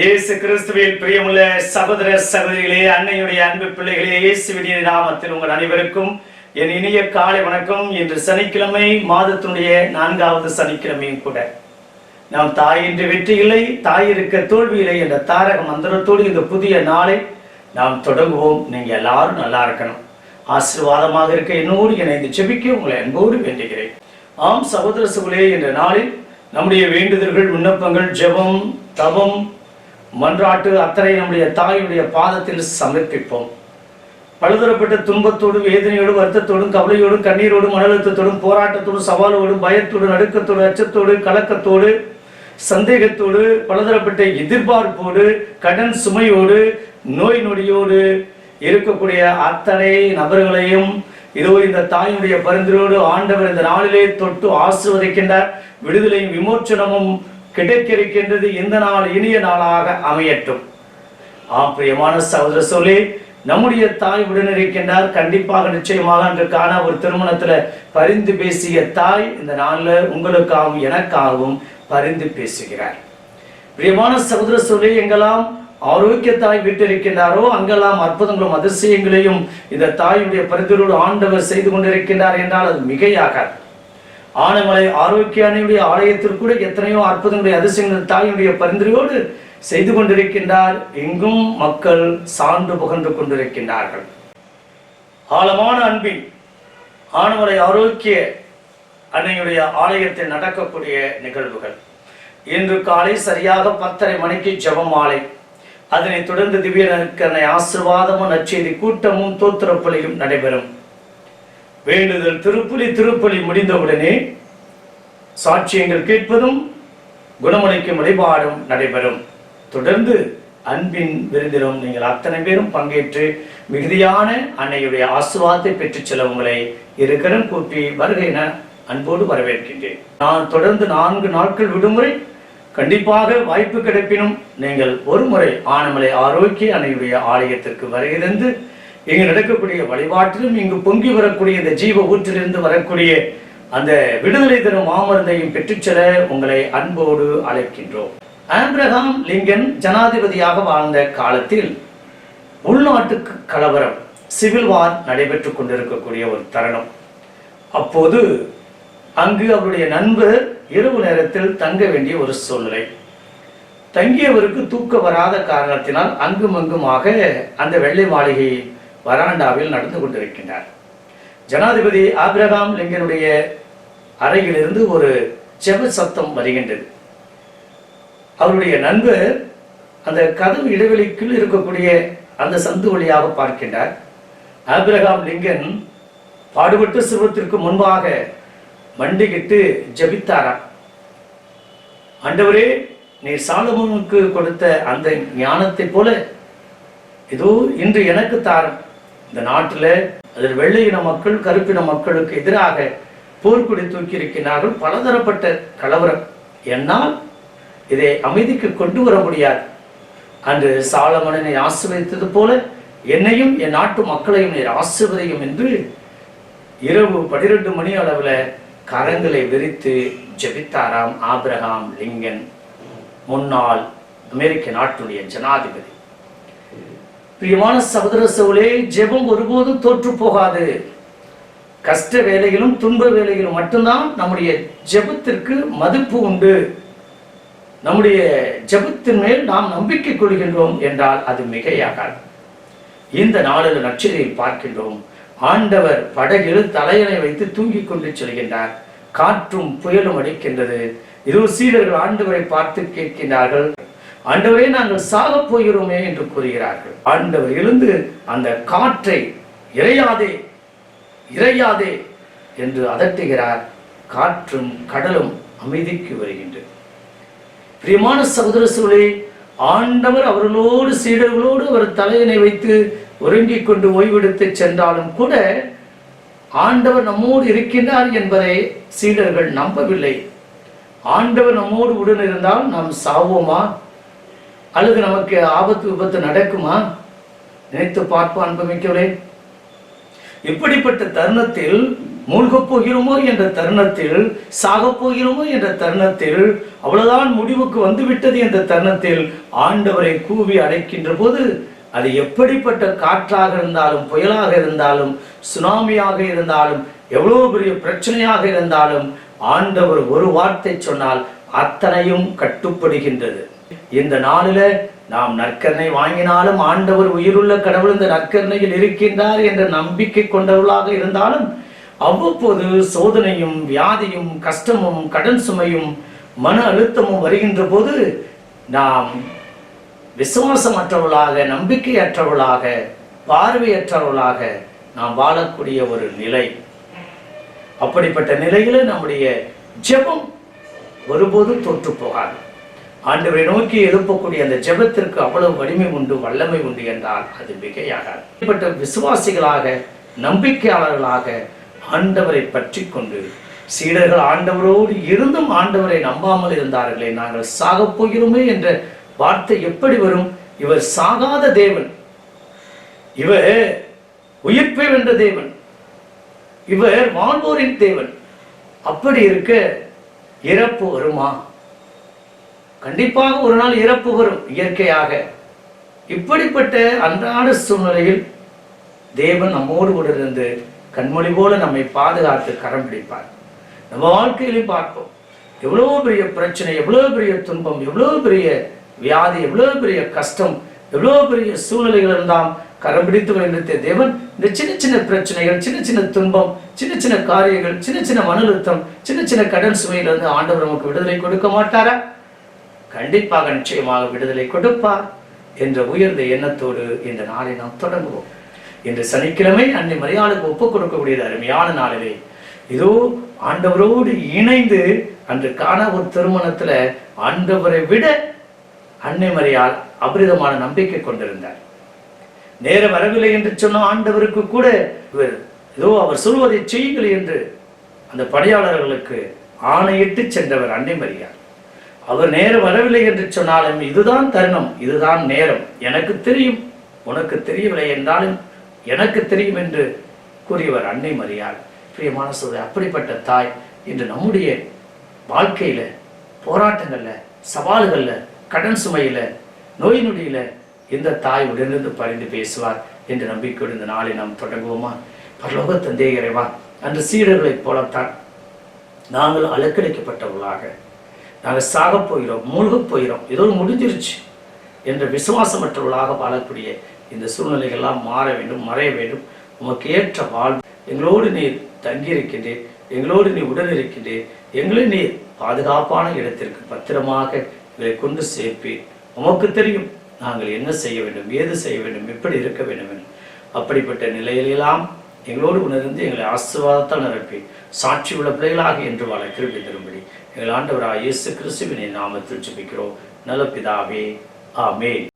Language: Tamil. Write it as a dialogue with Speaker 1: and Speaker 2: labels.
Speaker 1: இயேசு கிறிஸ்துவில் பிரியமுள்ள சகோதர சகோதரிகளே அன்னையுடைய அன்பு பிள்ளைகளே இயேசுவின் நாமத்தில் உங்கள் அனைவருக்கும் என் இனிய காலை வணக்கம். இன்று சனிக்கிழமை மாதத்தினுடைய நான்காவது சனிக்கிழமையும் கூட. நாம் தாய் என்று வெற்றி இல்லை தாய் இருக்க தோல்வி இல்லை என்ற தாரக மந்திரத்தோடு இந்த புதிய நாளை நாம் தொடங்குவோம். நீங்கள் எல்லாரும் நல்லா இருக்கணும். ஆசீர்வாதமாக இருக்க என்னோடு இணைந்து செபிக்க உங்களை அன்போடு வேண்டுகிறேன். ஆம் சகோதர சகுலே என்ற நாளில் நம்முடைய வேண்டுதல்கள் விண்ணப்பங்கள் ஜெபம் தவம் மன்றாட்டு அத்தனை நம்முடைய தாயுடைய பாதத்தில் சமர்ப்பிப்போம். பழுதரப்பட்ட துன்பத்தோடும் வேதனையோடும் வருத்தத்தோடும் கவலையோடும் கண்ணீரோடும் மனழுத்தத்தோடும் போராட்டத்தோடும் சவாலோடும் பயத்தோடும் நடுக்கத்தோடு அச்சத்தோடு கலக்கத்தோடு சந்தேகத்தோடு பலதரப்பட்ட எதிர்பார்ப்போடு கடன் சுமையோடு நோய் நொடியோடு இருக்கக்கூடிய அத்தனை நபர்களையும் இதோ இந்த தாயினுடைய பரிந்துரையோடு ஆண்டவர் இந்த நாளிலே தொட்டு ஆசிர்வதிக்கின்றார். விடுதலையும் விமோச்சனமும் கிடைக்கிருக்கின்றது இந்த நாள் இனிய நாளாக அமையட்டும். ஆம் பிரியமான சகோதர சொல்லி நம்முடைய தாய் உடன் இருக்கின்றார். கண்டிப்பாக நிச்சயமாக அன்றுக்கான ஒரு திருமணத்துல பரிந்து பேசிய தாய் இந்த நாள்ல உங்களுக்காகவும் எனக்காகவும் பரிந்து பேசுகிறார். பிரியமான சகோதர சொல்லி எங்கெல்லாம் ஆரோக்கிய தாய் வீட்டிருக்கின்றாரோ அங்கெல்லாம் அற்புதங்களும் அதிசயங்களையும் இந்த தாயுடைய பரிந்துரோடு ஆண்டவர் செய்து கொண்டிருக்கின்றார் என்றால் அது மிகையாகாது. ஆனமலை ஆரோக்கிய அணையுடைய ஆலயத்தில் கூட எத்தனையோ அற்புதங்களுடைய அதிசயங்கள் தாயினுடைய பரிந்துரையோடு செய்து கொண்டிருக்கின்றார். எங்கும் மக்கள் சான்று புகழ்ந்து கொண்டிருக்கின்றார்கள். ஆழமான அன்பின் ஆனமலை ஆரோக்கிய அன்னையுடைய ஆலயத்தில் நடக்கக்கூடிய நிகழ்வுகள். இன்று காலை சரியாக பத்தரை மணிக்கு ஜெபமாலை அதனைத் தொடர்ந்து திவ்ய நற்கரணை ஆசிர்வாதமும் நச்செய்தி கூட்டமும் தோத்திரப்பலியும் நடைபெறும். வேண்டுதல் திருப்புலி திருப்பலி முடிந்தவுடனே சாட்சியங்கள் கேட்பதும் குணமளிக்கும் வழிபாடும் நடைபெறும். தொடர்ந்து அன்பின் விருந்திலும் நீங்கள் அத்தனை பேரும் பங்கேற்று மிகுதியான அன்னையுடைய ஆசுவாதத்தை பெற்றுச் செல்ல உங்களை இருக்கிறம் கூப்பி வருகை என அன்போடு வரவேற்கின்றேன். நான் தொடர்ந்து நான்கு நாட்கள் விடுமுறை கண்டிப்பாக வாய்ப்பு கிடைப்பினும் நீங்கள் ஒரு முறை ஆனமலை ஆரோக்கிய அன்னையுடைய ஆலயத்திற்கு வருகிறது இங்கு நடக்கக்கூடிய வழிபாட்டிலும் இங்கு பொங்கி வரக்கூடிய இந்த ஜீவ ஊற்றிலிருந்து வரக்கூடிய அந்த விடுதலை தரும் மாமருந்தையும் பெற்றுச்செல்ல உங்களை அன்போடு அழைக்கின்றோம். ஆம்பிரகாம் லிங்கன் ஜனாதிபதியாக வாழ்ந்த காலத்தில் உள்நாட்டு கலவரம் சிவில் வார் நடைபெற்றுக் கொண்டிருக்கக்கூடிய ஒரு தருணம். அப்போது அங்கு அவருடைய நண்பர் இரவு நேரத்தில் தங்க வேண்டிய ஒரு சூழ்நிலை. தங்கியவருக்கு தூக்க வராத காரணத்தினால் அங்குமங்குமாக அந்த வெள்ளை மாளிகை வராண்டாவில் நடந்து கொண்டிருக்கின்றார். ஜனாதிபதி ஆப்ரஹாம் லிங்கனுடைய அறையிலிருந்து ஒரு செவ சத்தம் வருகின்றது. அவருடைய நண்பர் அந்த கதவு இடைவெளிக்குள் இருக்கக்கூடிய அந்த சந்து வழியாக பார்க்கின்றார். ஆபிரகாம் லிங்கன் பாடுபட்டு சிறுவத்திற்கு முன்பாக மண்டிகிட்டு ஜபித்தாரா ஆண்டவரே நீ சாலமோனுக்கு கொடுத்த அந்த ஞானத்தை போல இதோ இன்று எனக்கு தாரம். இந்த நாட்டில் அதில் வெள்ளையின மக்கள் கருப்பின மக்களுக்கு எதிராக போர்க்குடி தூக்கி இருக்கிறார்கள் பலதரப்பட்ட கலவரம். என்னால் இதை அமைதிக்கு கொண்டு வர முடியாது. அன்று சாலமனனை ஆசிர்வதித்தது போல என்னையும் என் நாட்டு மக்களையும் நீர் ஆசிர்வதையும் என்று இரவு பனிரெண்டு மணி அளவில் கரங்களை விரித்து ஜெபித்தாராம் ஆபிரகாம் லிங்கன் முன்னாள் அமெரிக்க நாட்டுடைய ஜனாதிபதி. பிரியமான சகோதர சோழே ஜெபம் ஒருபோதும் தோற்று போகாது. கஷ்ட வேலையிலும் துன்ப வேலையிலும் மட்டும்தான் நம்முடைய ஜெபத்திற்கு மதிப்பு உண்டு. நம்முடைய ஜெபத்தின் மேல் நாம் நம்பிக்கை கொள்கின்றோம் என்றால் அது மிகையாகாது. இந்த நாளில் நட்சத்திரையில் பார்க்கின்றோம். ஆண்டவர் படகில் தலையணை வைத்து தூங்கிக் கொண்டு செல்கின்றார். காற்றும் புயலும் அடிக்கின்றது. இரு சீடர்கள் ஆண்டவரை பார்த்து கேட்கின்றார்கள். ஆண்டவரே நாங்கள் சாகப் போகிறோமே என்று கூறுகிறார்கள். ஆண்டவர் எழுந்து அந்த காற்றை இறையாதே இறையாதே என்று அதட்டுகிறார். காற்றும் கடலும் அமைதிக்கு வருகின்றது. பிரியமான சகோதர சூழலை ஆண்டவர் அவர்களோடு சீடர்களோடு அவர் தலையினை வைத்து ஒருங்கிக் கொண்டு ஓய்வெடுத்து சென்றாலும் கூட ஆண்டவர் நம்மோடு இருக்கின்றார் என்பதை சீடர்கள் நம்பவில்லை. ஆண்டவர் நம்மோடு உடன் இருந்தால் நாம் சாவோமா? அல்லது நமக்கு ஆபத்து விபத்து நடக்குமா? நினைத்து பார்ப்போம் அன்புமிக்கவரே இப்படிப்பட்ட தருணத்தில் மூழ்கப் போகிறோமோ என்ற தருணத்தில் சாகப் போகிறோமோ என்ற தருணத்தில் அவ்வளவுதான் முடிவுக்கு வந்துவிட்டது என்ற தருணத்தில் ஆண்டவரை கூவி அடைக்கின்ற போது அது எப்படிப்பட்ட காற்றாக இருந்தாலும் புயலாக இருந்தாலும் சுனாமியாக இருந்தாலும் எவ்வளவு பெரிய பிரச்சனையாக இருந்தாலும் ஆண்டவர் ஒரு வார்த்தை சொன்னால் அத்தனையும் கட்டுப்படுகின்றது. இந்த நாளில நாம் நற்கருணை வாங்கினாலும் ஆண்டவர் உயிருள்ள கடவுள் இந்த நற்கருணையில் இருக்கின்றார் என்ற நம்பிக்கை கொண்டவர்களாக இருந்தாலும் அவ்வப்போது சோதனையும் வியாதியும் கஷ்டமும் கடன் சுமையும் மன அழுத்தமும் வருகின்ற போது நாம் விசுவாசமற்றவர்களாக நம்பிக்கையற்றவர்களாக பார்வையற்றவர்களாக நாம் வாழக்கூடிய ஒரு நிலை. அப்படிப்பட்ட நிலையில நம்முடைய ஜெபம் ஒருபோதும் தோற்று போகாது. ஆண்டவரை நோக்கி எழுப்பக்கூடிய அந்த ஜெபத்திற்கு அவ்வளவு வலிமை உண்டு வல்லமை உண்டு என்றால் அது மிகையாகாது. இப்பட்ட விசுவாசிகளாக நம்பிக்கையாளர்களாக ஆண்டவரை பற்றி கொண்டு சீடர்கள் ஆண்டவரோடு இருந்தும் ஆண்டவரை நம்பாமல் இருந்தார்களே நாங்கள் சாகப் போகிறோமே என்ற வார்த்தை எப்படி வரும்? இவர் சாகாத தேவன். இவர் உயிர்ப்பை வென்ற தேவன். இவர் வாழ்வோரின் தேவன். அப்படி இருக்க இறப்பு வருமா? கண்டிப்பாக ஒரு நாள் இறப்பு வரும் இயற்கையாக. இப்படிப்பட்ட அன்றாட சூழ்நிலையில் தேவன் நம்மோடு கூட இருந்து கண்மொழி போல நம்மை பாதுகாத்து கரம் பிடிப்பார். நம்ம வாழ்க்கையிலும் பார்ப்போம். எவ்வளவு பெரிய பிரச்சனை எவ்வளவு பெரிய துன்பம் எவ்வளவு பெரிய வியாதி எவ்வளவு பெரிய கஷ்டம் எவ்வளவு பெரிய சூழ்நிலைகள் இருந்தாம் கரம் பிடித்து வைத்த தேவன் இந்த சின்ன சின்ன பிரச்சனைகள் சின்ன சின்ன துன்பம் சின்ன சின்ன காரியங்கள் சின்ன சின்ன மன அழுத்தம் சின்ன சின்ன கடன் சுமையிலிருந்து ஆண்டவர் நமக்கு விடுதலை கொடுக்க மாட்டாரா? கண்டிப்பாக நிச்சயமாக விடுதலை கொடுப்பார் என்ற உயர்ந்த எண்ணத்தோடு இந்த நாளை நாம் தொடங்குவோம். இன்று சனிக்கிழமை அன்னை மரியாளுக்கு ஒப்புக் கொடுக்கக்கூடிய அருமையான நாளிலே. இதோ ஆண்டவரோடு இணைந்து அன்று காண ஒரு திருமணத்துல ஆண்டவரை விட அன்னை மரியால் அபரிதமான நம்பிக்கை கொண்டிருந்தார். நேர வரவில்லை என்று சொன்ன ஆண்டவருக்கு கூட இவர் ஏதோ அவர் சொல்வதை செய்யுங்கள் என்று அந்த பணியாளர்களுக்கு ஆணையிட்டு சென்றவர் அன்னை மரியார் அவர் நேரம் வரவில்லை என்று சொன்னாலும் இதுதான் தருணம் இதுதான் நேரம். எனக்கு தெரியும் உனக்கு தெரியவில்லை என்றாலும் எனக்கு தெரியும் என்று கூறியவர் அன்னை மரியாள். பிரியமான சோதரி அப்படிப்பட்ட தாய் இன்று நம்முடைய வாழ்க்கையில போராட்டங்கள்ல சவால்கள்ல கடன் சுமையில நோய் நொடியில இந்த தாய் உடனிருந்து பரிந்து பேசுவார் என்று நம்பிக்கையோடு இந்த நாளை நாம் தொடங்குவோமா? பரலோக தந்தை அன்று சீடர்களைப் போலத்தான் நாங்கள் அலக்கடிக்கப்பட்டவர்களாக நாங்கள் சாகப் போகிறோம் மூழ்கப் போகிறோம். ஏதோ முடிஞ்சிருச்சு என்ற விசுவாசமற்றவர்களாக வாழக்கூடிய இந்த சூழ்நிலைகள்லாம் மாற வேண்டும் மறைய வேண்டும். உமக்கு ஏற்ற வாழ்வு. எங்களோடு நீர் தங்கியிருக்கின்றேன் எங்களோடு நீ உடன் இருக்கின்றேன் எங்களை நீர் பாதுகாப்பான இடத்திற்கு பத்திரமாக இதை கொண்டு சேர்ப்பேன் உமக்கு தெரியும் நாங்கள் என்ன செய்ய வேண்டும் ஏது செய்ய வேண்டும் எப்படி இருக்க வேண்டும் என்று. அப்படிப்பட்ட நிலையிலெல்லாம் எங்களோடு உணர்ந்து எங்களை ஆசிர்வாதத்தால் நிரப்பி சாட்சி உள்ள பிள்ளைகளாக என்று வாழ கிருப்பி தரும்படி எங்கள் ஆண்டவராக இயேசு கிறிஸ்துவினை நாமத்தில் ஜெபிக்கிறோம். நல்ல பிதாவே ஆமே